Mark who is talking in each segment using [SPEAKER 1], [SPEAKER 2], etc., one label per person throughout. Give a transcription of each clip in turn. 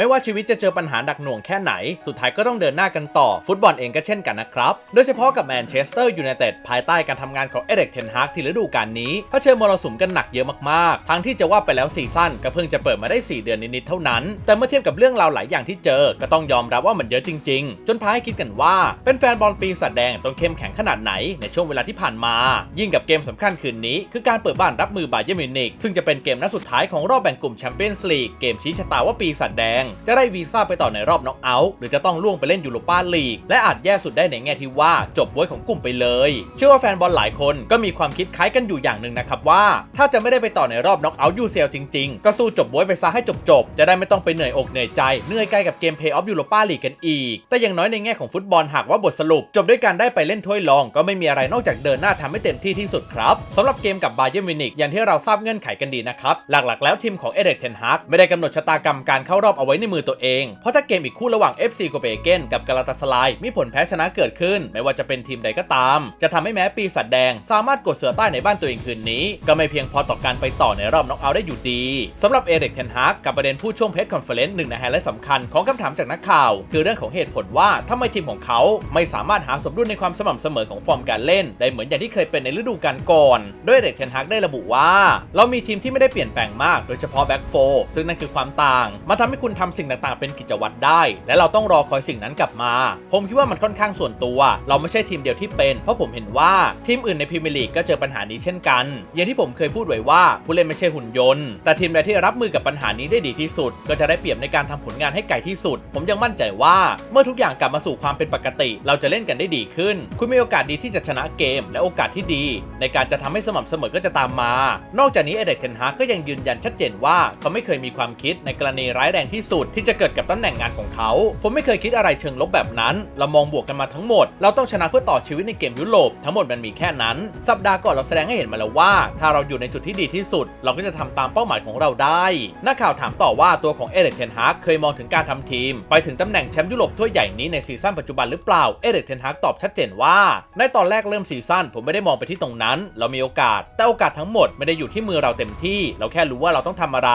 [SPEAKER 1] ไม่ว่าชีวิตจะเจอปัญหาหนักหน่วงแค่ไหน สุดท้ายก็ต้องเดินหน้ากันต่อ ฟุตบอลเองก็เช่นกันนะครับ โดยเฉพาะกับแมนเชสเตอร์ยูไนเต็ดภายใต้การทำงานของเอเด็กเทนฮากที่ฤดูกาลนี้เผชิญมรสุมกันหนักเยอะมากๆ ทั้งที่จะว่าไปแล้วซีซั่นก็เพิ่งจะเปิดมาได้ 4 เดือนนิดๆเท่านั้น แต่เมื่อเทียบกับเรื่องราวหลายอย่างที่เจอ ก็ต้องยอมรับว่ามันเยอะจริง ๆ จนพาให้คิดกันว่า เป็นแฟนบอลปีศาจแดงต้องเข้มแข็งขนาดไหนในช่วงเวลาที่ผ่านมา ยิ่งกับเกมสำคัญคืนนี้ คือการเปิดบ้านรับมือบาเยร์มิวนิกซึ่งจะเป็นเกมนัดสุดท้ายของรอบแบ่งกลุ่มแชมเปี้ยนส์ลีกเกมชี้ชะตาว่าปีศาจแดงจะได้วีซ่าไปต่อในรอบน็อกเอาท์หรือจะต้องล่วงไปเล่นยูโรปาลีก และอาจแย่สุดได้ในแง่ที่ว่าจบบวยของกลุ่มไปเลย เชื่อว่าแฟนบอลหลายคนก็มีความคิดคล้ายกันอยู่อย่างหนึ่งนะครับว่า ถ้าจะไม่ได้ไปต่อในรอบน็อกเอาท์ยูเซลจริง ๆ ก็สู้จบบวยไปซะให้จบๆจะได้ไม่ต้องไปเหนื่อยอกเหนื่อยใจเหนื่อยใกล้กับเกมเพย์ออฟยูโรปาลีกกันอีก แต่อย่างน้อยในแง่ของฟุตบอลหากว่าบทสรุป จบด้วยการได้ไปเล่นถ้วยรอง ก็ไม่มีอะไรนอกจากเดินหน้าทำให้เต็มที่ที่สุดครับสำหรับเกมกับบาเยอร์มิวนิกอย่างที่เราทราบเงื่อนไขกันดีนะครับหลักๆ แล้วทีมของเอเดกเทนฮากไม่ได้กำหนดชะตากรรมการเข้ารอบเอาไว้ในมือตัวเอง เพราะถ้าเกมอีกคู่ระหว่าง FC โกเปเกนกับกาลาตาสลายมีผลแพ้ชนะเกิดขึ้น ไม่ว่าจะเป็นทีมใดก็ตาม จะทำให้แม้ปีศาจแดง สามารถกดเสือใต้ในบ้านตัวเองคืนนี้ ก็ไม่เพียงพอต่อการไปต่อในรอบน็อกเอาท์ได้อยู่ดีสำหรับเอเดกเทนฮากกับประเด็นผู้ช่วงเพจคอนเฟอเรนซ์หนึ่งในไฮไลท์สำคัญของคำถามจากนักข่าว คือเรื่องของเหตุผลว่าทำไมทีมของเขาไม่สามารถหาสมดุลในความสม่ำเสมอของฟอร์มการเล่น ได้เหมือนอย่างที่เคยเป็นในฤดูกาลก่อน โดยเด็กเทนฮากได้ระบุว่า เรามีทีมที่ไม่ได้เปลี่ยนแปลงมาก โดยเฉพาะแบ็กโฟซึ่งนั่นคือความต่าง มาทำให้คุณทำสิ่งต่างๆ เป็นกิจวัตรได้ และเราต้องรอคอยสิ่งนั้นกลับมา ผมคิดว่ามันค่อนข้างส่วนตัว เราไม่ใช่ทีมเดียวที่เป็น เพราะผมเห็นว่าทีมอื่นในพรีเมียร์ลีกก็เจอปัญหานี้เช่นกัน อย่างที่ผมเคยพูดไว้ว่าผู้เล่นไม่ใช่หุ่นยนต์ แต่ทีมใดที่รับมือกับปัญหานี้ได้ดีที่สุด ก็จะได้เปรียบในการทำผลงานให้ไกลที่สุด ผมยังมั่นใจว่าเมื่อทุกอย่างกลับมาสู่ความเป็นปกติ เราจะเล่นกันได้ดีขึ้น คุณมีโอกาสดีที่จะชนะเกม และโอกาสที่ดี ในการจะทำให้สม่ำเสมอก็จะตามมา นอกจากนี้เอเดกเทนฮาก็ยังยืนยันชัดเจนว่าเขาไม่เคยมีความคิดในกรณีร้ายแรงที่สุดที่จะเกิดกับตำแหน่งงานของเขา ผมไม่เคยคิดอะไรเชิงลบแบบนั้น เรามองบวกกันมาทั้งหมด เราต้องชนะเพื่อต่อชีวิตในเกมยุโรปทั้งหมดมันมีแค่นั้น สัปดาห์ก่อนเราแสดงให้เห็นมาแล้วว่า ถ้าเราอยู่ในจุดที่ดีที่สุด เราก็จะทำตามเป้าหมายของเราได้นักข่าวถามต่อว่าตัวของเอเดกเทนฮากเคยมองถึงการทำทีม ไปถึงตำแหน่งแชมป์ยุโรปถ้วยใหญ่นี้ในซีซั่นปัจจุบันหรือเปล่าเอเดกเทนฮากตอบชัดเจนว่า ในตอนแรกเริ่มซีซั่นผมไม่ได้มองไปที่ตรงนั้น เรามีโอกาส แต่โอกาสทั้งหมดไม่ได้อยู่ที่มือเราเต็มที่ เราแค่รู้ว่าเราต้องทำอะไร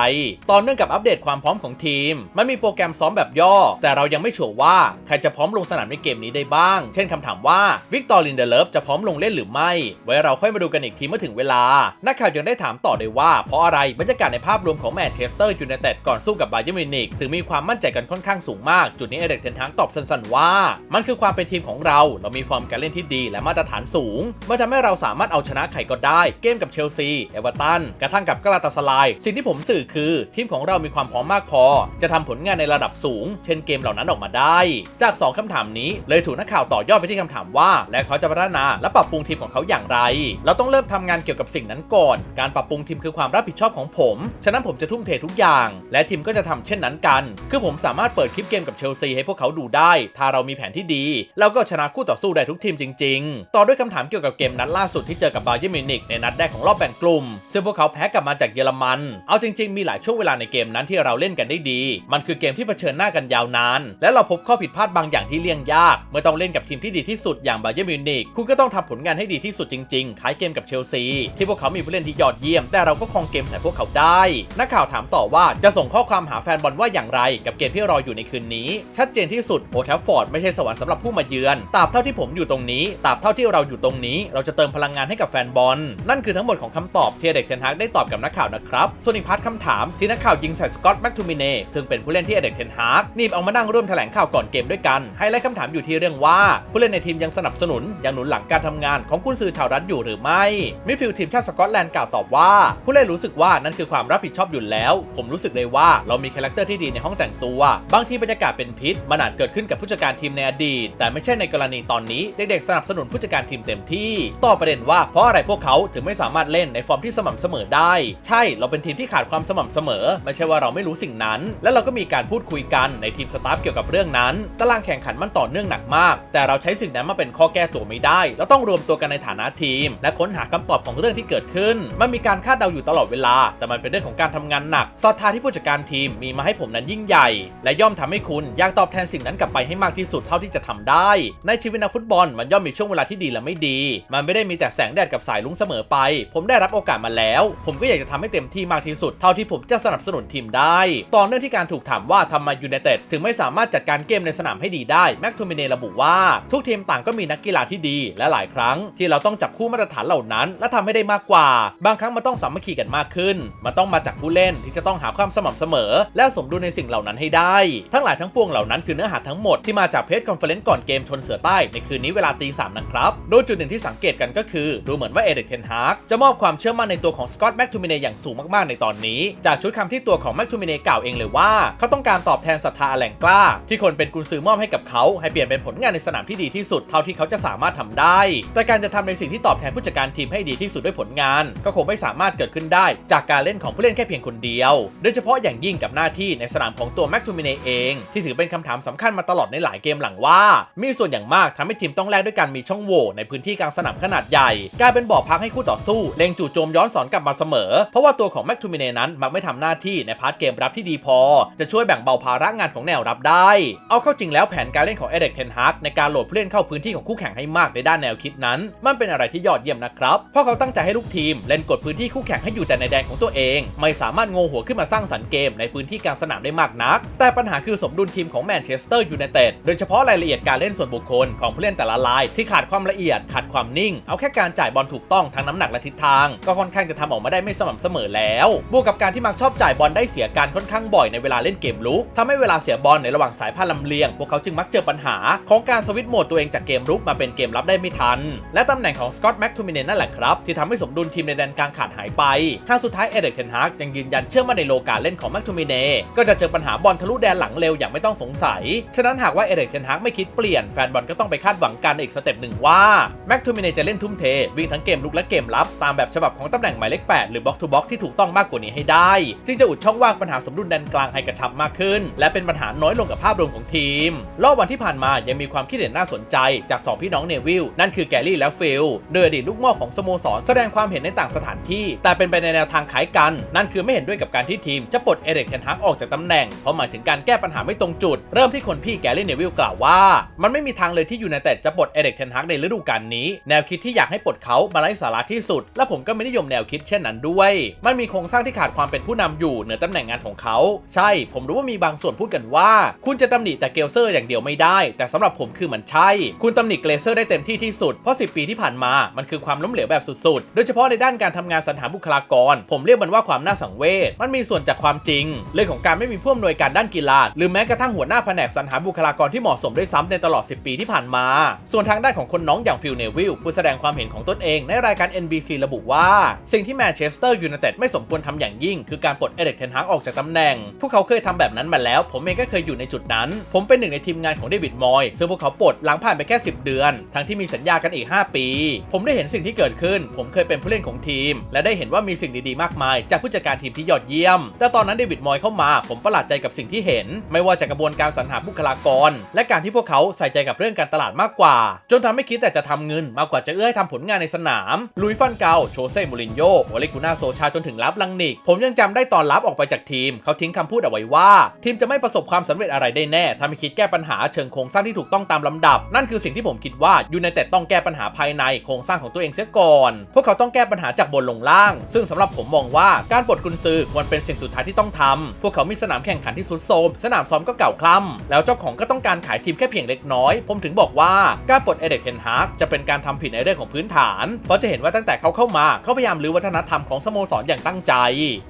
[SPEAKER 1] ตอนเนื่องกับอัปเดตความพร้อมของทีมมันมีโปรแกรมซ้อมแบบย่อ แต่เรายังไม่ชัวร์ว่าใครจะพร้อมลงสนามในเกมนี้ได้บ้าง เช่นคำถามว่าวิกตอร์ลินเดเลฟจะพร้อมลงเล่นหรือไม่ ไว้เราค่อยมาดูกันอีกทีเมื่อถึงเวลา นักข่าวยังได้ถามต่อด้วยว่า เพราะอะไรบรรยากาศในภาพรวมของแมนเชสเตอร์ยูไนเต็ดก่อนสู้กับบาเยร์มิวนิกถึงมีความมั่นใจกันค่อนข้างสูงมาก จุดนี้เอเด็กเทนทังตอบสั้นๆว่า มันคือความเป็นทีมของเรา เรามีฟอร์มการเล่นที่ดีและมาตรฐานสูงมันทำให้เราสามารถเอาชนะใครก็ได้ เกมกับเชลซี เอเวอร์ตัน กระทั่งกับกาลาตาสลาย สิ่งที่ผมสื่อคือ ทีมของเรามีความพร้อมมากพอ จะททำผลงานในระดับสูง เช่นเกมเหล่านั้นออกมาได้ จาก 2คำถามนี้ เลยถูกนักข่าวต่อยอดไปที่คำถามว่า และเขาจะพัฒนาและปรับปรุงทีมของเขาอย่างไร เราต้องเริ่มทำงานเกี่ยวกับสิ่งนั้นก่อน การปรับปรุงทีมคือความรับผิดชอบของผม ฉะนั้นผมจะทุ่มเททุกอย่าง และทีมก็จะทำเช่นนั้นกัน คือผมสามารถเปิดคลิปเกมกับเชลซีให้พวกเขาดูได้ ถ้าเรามีแผนที่ดีแล้วก็ชนะคู่ต่อสู้ได้ทุกทีมจริง ๆ ต่อด้วยคำถามเกี่ยวกับเกมนัดล่าสุดที่เจอกับบาเยร์นมิวนิกในนัดแรกของรอบแบ่งกลุ่ม ซึ่งพวกเขาแพ้กลับมาจากเยอรมัน เอาจริง ๆ มีหลายช่วงเวลาในเกมนั้นที่เราเล่นกันได้ดีมันคือเกมที่เผชิญหน้ากันยาวนาน และเราพบข้อผิดพลาดบางอย่างที่เลี่ยงยาก เมื่อต้องเล่นกับทีมที่ดีที่สุดอย่างบาเยร์นมิวนิกคุณก็ต้องทำผลงานให้ดีที่สุดจริงๆคล้ายเกมกับเชลซีที่พวกเขามีผู้เล่นที่ยอดเยี่ยม แต่เราก็ครองเกมใส่พวกเขาได้ นักข่าวถามต่อว่าจะส่งข้อความหาแฟนบอลว่าอย่างไร กับเกมที่รออยู่ในคืนนี้ ชัดเจนที่สุดโอแทฟฟอร์ดไม่ใช่สวรรค์สำหรับผู้มาเยือนตราบเท่าที่ผมอยู่ตรงนี้ตราบเท่าที่เราอยู่ตรงนี้ เราจะเติมพลังงานให้กับแฟนบอล นั่นคือทั้งหมดของคำตอบที่เด็กเทนฮากได้ตอบกับนักข่าวนะครับส่วนอีกพาร์ทคำถามที่นักข่าวยิงใส่สกอตแม็กทูมิเน่ซึ่งเป็นผู้เล่นที่เด็กเทนฮาร์กนีบเอามานั่งร่วมแถลงข่าวก่อนเกมด้วยกันไฮไลท์คำถามอยู่ที่เรื่องว่า ผู้เล่นในทีมยังสนับสนุนยังหนุนหลังการทำงานของกุนซือชาวรัฐอยู่หรือไม่มิดฟิลด์ทีมชาติสกอตแลนด์กล่าวตอบว่า ผู้เล่นรู้สึกว่านั่นคือความรับผิดชอบอยู่แล้ว ผมรู้สึกเลยว่าเรามีคาแรคเตอร์ที่ดีในห้องแต่งตัว บางทีบรรยากาศเป็นพิษมันอาจเกิดขึ้นกับผู้จัดการทีมในอดีต แต่ไม่ใช่ในกรณีตอนนี้เด็กๆสนับสนุนผู้จัดการทีมเต็มที่ต่อประเด็นว่าเพราะอะไรพวกเขาถึงไม่สามารถเล่นในฟอร์มที่สม่ำเสมอได้ ใช่เราเป็นทีมที่ขาดความสม่ำเสมอ ไม่ใช่ว่าเราไม่รู้สิ่งนั้น และเราก็มีการพูดคุยกันในทีมสตาฟเกี่ยวกับเรื่องนั้นตารางแข่งขันมันต่อเนื่องหนักมาก แต่เราใช้สิ่งนั้นมาเป็นข้อแก้ตัวไม่ได้ เราต้องรวมตัวกันในฐานะทีม และค้นหาคำตอบของเรื่องที่เกิดขึ้น มันมีการคาดเดาอยู่ตลอดเวลา แต่มันเป็นเรื่องของการทำงานหนักศรัทาที่ผู้จัดการทีมมีมาให้ผมนั้นยิ่งใหญ่ และย่อมทำให้คุณอยากตอบแทนสิ่งนั้นกลับไปให้มากที่สุดเท่าที่จะทำได้ ในชีวิตนักฟุตบอลมันย่อมมีช่วงเวลาที่ดีและไม่ดี มันไม่ได้มีแต่แสงแดดกับสายลุ้งเสมอไป ผมได้รับโอกาสมาแล้ว ผมก็อยากจะทำให้เต็มที่มากที่สุดเท่าที่ผมจะสนับสนุนทีมได้ต่อเนื่องที่การถูกถามว่าทำไมยูไนเต็ดถึงไม่สามารถจัดการเกมในสนามให้ดีได้แม็กโทมิเนระบุว่าทุกทีมต่างก็มีนักกีฬาที่ดี และหลายครั้ง ที่เราต้องจับคู่มาตรฐานเหล่านั้น และทำให้ได้มากกว่า บางครั้งมันต้องสามัคคีกันมากขึ้น มันต้องมาจากผู้เล่นที่จะต้องหาความสม่ำเสมอ และสมดุลในสิ่งเหล่านั้นให้ได้ ทั้งหลายทั้งปวงเหล่านั้นคือเนื้อหาทั้งหมดที่มาจากเพจคอนเฟอเรนซ์ก่อนเกมชนเสือใต้ในคืนนี้เวลาตีสามนะครับ โดยจุดหนึ่งที่สังเกตกันก็คือ ดูเหมือนว่าเอเดกเทนฮากจะมอบความเชื่อมั่นในตัวของสกอตแม็กทูมิเนอย่างสูงมากๆในตอนนี้ จากชุดคำที่ตัวของแม็กทูมิเนกล่าวเองเลยว่าเขาต้องการตอบแทนศรัทธาแหล่งกล้า ที่คนเป็นกุนซือมอบให้กับเขาให้เปลี่ยนเป็นผลงานในสนามที่ดีที่สุดเท่าที่เขาจะสามารถทำได้ แต่การจะทำในสิ่งที่ตอบแทนผู้จัดการทีมให้ดีที่สุดด้วยผลงาน ก็คงไม่สามารถเกิดขึ้นได้ จากการเล่นของผู้เล่นแค่เพียงคนเดียว โดยเฉพาะอย่างยิ่งกับหน้าที่ในสนามของตัวแม็กทูมิเนเอง ที่ถือเป็นคำถามสำคัญมาตลอดในหลายเกมหลังว่า มีส่วนอย่างมากทำให้ทีมต้องแลกด้วยการมีช่องโหว่ในพื้นที่กลางสนามขนาดใหญ่กลายเป็นบ่อพักให้คู่ต่อสู้เล็งจู่โจมย้อนสอนกลับมาเสมอ เพราะว่าตัวของแม็กทูมิเนนั้นมักไม่ทำหน้าที่ในพาร์ทเกมรับที่ดีพอจะช่วยแบ่งเบาภาระงานของแนวรับได้ เอาเข้าจริงแล้วแผนการเล่นของเอเด็กเทนฮากในการโหลดผู้เล่นเข้าพื้นที่ของคู่แข่งให้มากในด้านแนวคิดนั้น มันเป็นอะไรที่ยอดเยี่ยมนะครับ เพราะเขาตั้งใจให้ลูกทีมเล่นกดพื้นที่คู่แข่งให้อยู่แต่ในแดนของตัวเอง ไม่สามารถงงหัวขึ้นมาสร้างสรรค์เกมในพื้นที่กลางสนามได้มากนัก แต่ปัญหาคือสมดุลทีมของแมนเชสเตอร์ยูไนเต็ดโดยเฉพาะรายละเอียดการเล่นส่วนบุคคลของผู้เล่นแต่ละรายที่ขาดความละเอียดขาดความนิ่ง เอาแค่การจ่ายบอลถูกต้องทั้งน้ำหนักและทิศทาง ก็ค่อนข้างจะทำออกมาได้ไม่สม่ำเสมอแล้ว บวกกับการที่มักชอบจ่ายบอลได้เสียการค่อนข้างบ่อยในเวลาเล่นเกมลุกทำให้เวลาเสียบอลในระหว่างสายพานลำเลียง พวกเขาจึงมักเจอปัญหา ของการสวิตช์โหมดตัวเองจากเกมรุกมาเป็นเกมรับได้ไม่ทัน และตำแหน่งของสกอตแม็กทูมินเนนั่นแหละครับ ที่ทำให้สมดุลทีมในแดนกลางขาดหายไปทางสุดท้ายเอเดกเทนฮากยังยืนยันเชื่อมั่นในโลกาเล่นของแม็กทูมินเนก็จะเจอปัญหาบอลทะลุแดนหลังเร็วอย่างไม่ต้องสงสัยฉะนั้นหากว่าเอเดกเทนฮากไม่คิดเปลี่ยนแฟนบอลก็ต้องไปคาดหวังกันอีกสเต็ปหนึ่งว่าแม็กทูมินเนจะเล่นทุ่มเทวิ่งทั้งเกมลุกและเกมรับตามแบบฉบับของตำแหน่งหมายเลข8หรือบ็อกทูบ็อกที่ถูกต้องมากกว่านี้ให้ได้ จึงจะอุดช่องว่างปัญหาสมดุลแดนกลางให้กระชับมากขึ้น และเป็นปัญหาน้อยลงกับภาพรวมของทีม รอบวันที่ผ่านมายังมีความคิดเห็นน่าสนใจจาก 2 พี่น้องเนวิลนั่นคือแกรี่และฟิลโดยอดีตลูกม่อของสโมสรแสดงความเห็นในต่างสถานที่ แต่เป็นไปในแนวทางคล้ายกัน นั่นคือไม่เห็นด้วยกับการที่ทีมจะปลดเอเดกเทนฮักออกจากตำแหน่งเพราะหมายถึงการแก้ปัญหาไม่ตรงจุด เริ่มที่คนพี่แกรี่เนวิลกล่าวว่า มันไม่มีทางเลยที่ยูไนเต็ดจะปลดเอเดกเทนฮักในฤดูกาลนี้ แนวคิดที่อยากให้ปลดเขามาไร้สาระที่สุด และผมก็ไม่นิยมแนวคิดเช่นนั้นด้วย มันมีโครงสร้างที่ขาดความเป็นผู้นำอยู่เหนือตำแหน่งงานของเขา ใช่ผมรู้ว่ามีบางส่วนพูดกันว่า คุณจะตำหนิแต่เกลเซอร์อย่างเดียวไม่ได้ แต่สำหรับผมคือมันใช่ คุณตำหนิเกลเซอร์ได้เต็มที่ที่สุด เพราะ 10 ปีที่ผ่านมา มันคือความล้มเหลวแบบสุดๆ โดยเฉพาะในด้านการทำงานสรรหาบุคลากร ผมเรียกมันว่าความน่าสังเวช มันมีส่วนจากความจริง เรื่องของการไม่มีผู้อำนวยการด้านกีฬา หรือแม้กระทั่งหัวหน้าแผนกสรรหาบุคลากรที่เหมาะสมด้วยซ้ำในตลอด 10 ปีที่ผ่านมา ส่วนทางด้านของคนน้องอย่างฟิลเนวิลผู้แสดงความเห็นของตนเองในรายการ NBC ระบุว่า สิ่งที่แมนเชสเตอร์ยูไนเต็ดไม่สมควรทำอย่างยิ่ง คือการปลดเอเดกเทนฮากออกจากตำแหน่ง พวกเขาเคยทำแบบนั้นมาแล้ว ผมเองก็เคยอยู่ในจุดนั้น ผมเป็นหนึ่งในทีมงานของเดวิดมอยซึ่งพวกเขาปลดหลังผ่านไปแค่ 10 เดือน ทั้งที่มีสัญญากันอีก 5 ปี ผมได้เห็นสิ่งที่เกิดขึ้น ผมเคยเป็นผู้เล่นของทีม และได้เห็นว่ามีสิ่งดีๆมากมาย จากผู้จัดการทีมที่ยอดเยี่ยม แต่ตอนนั้นเดวิดมอยเข้ามา ผมประหลาดใจกับสิ่งที่เห็น ไม่ว่าจากกระบวนการสรรหาบุคลากร และการที่พวกเขาใส่ใจกับเรื่องการตลาดมากกว่า จนทำให้คิดแต่จะทำเงินมากกว่าจะเอื้อให้ทำผลงานในสนาม ลุยฟันเกาโชเซ่มูรินโญ่โอเลกุน่าโซชาจนถึงรับลังนิก ผมยังจำได้ตอนรับออกไปจากทีม เขาทิ้งคำพูดเอาไว้ว่า ทีมจะไม่ประสบความสำเร็จอะไรได้แน่ถ้าไม่คิดแก้ปัญหาเชิงโครงสร้างที่ถูกต้องตามลำดับ นั่นคือสิ่งที่ผมคิดว่ายูไนเต็ดต้องแก้ปัญหาภายในโครงสร้างของตัวเองเสียก่อน พวกเขาต้องแก้ปัญหาจากบนลงล่าง ซึ่งสำหรับผมมองว่าการปลดกุนซือควรเป็นสิ่งสุดท้ายที่ต้องทำพวกเขามีสนามแข่งขันที่สุดโทมสนามซ้อมก็เก่าคล่ำแล้วเจ้าของก็ต้องการขายทีมแค่เพียงเล็กน้อย ผมถึงบอกว่าการปลดเอเดกเทนฮากจะเป็นการทำผิดในเรื่องของพื้นฐาน เพราะจะเห็นว่าตั้งแต่เขาเข้ามาเขาพยายามรื้อวัฒนธรรมของสโมสรอย่างตั้งใจ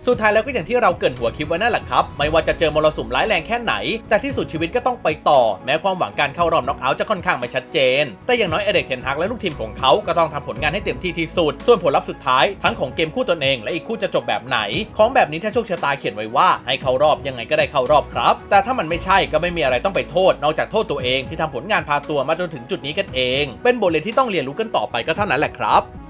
[SPEAKER 1] สุดท้ายแล้วก็อย่างที่เราเกินหัวคลิปไว้นั่นแหละครับไม่ว่าจะเจอมรสุมร้ายแรงแค่ไหน แต่ที่สุดชีวิตก็ต้องไปต่อ แม้ความหวังการเข้ารอบน็อกเอาท์จะค่อนข้างไม่ชัดเจน แต่อย่างน้อยเอเด็กเทนฮากและลูกทีมของเขาก็ต้องทำผลงานให้เต็มที่ที่สุด ส่วนผลลัพธ์สุดท้ายทั้งของเกมคู่ตนเอง และอีกคู่จะจบแบบไหน ของแบบนี้ถ้าโชคชะตาเขียนไว้ว่าให้เข้ารอบยังไงก็ได้เข้ารอบครับ แต่ถ้ามันไม่ใช่ก็ไม่มีอะไรต้องไปโทษ นอกจากโทษตัวเองที่ทำผลงานพาตัวมาจนถึงจุดนี้กันเอง เป็นบทเรียนที่ต้องเรียนรู้กันต่อไปก็เท่านั้นแหละครับ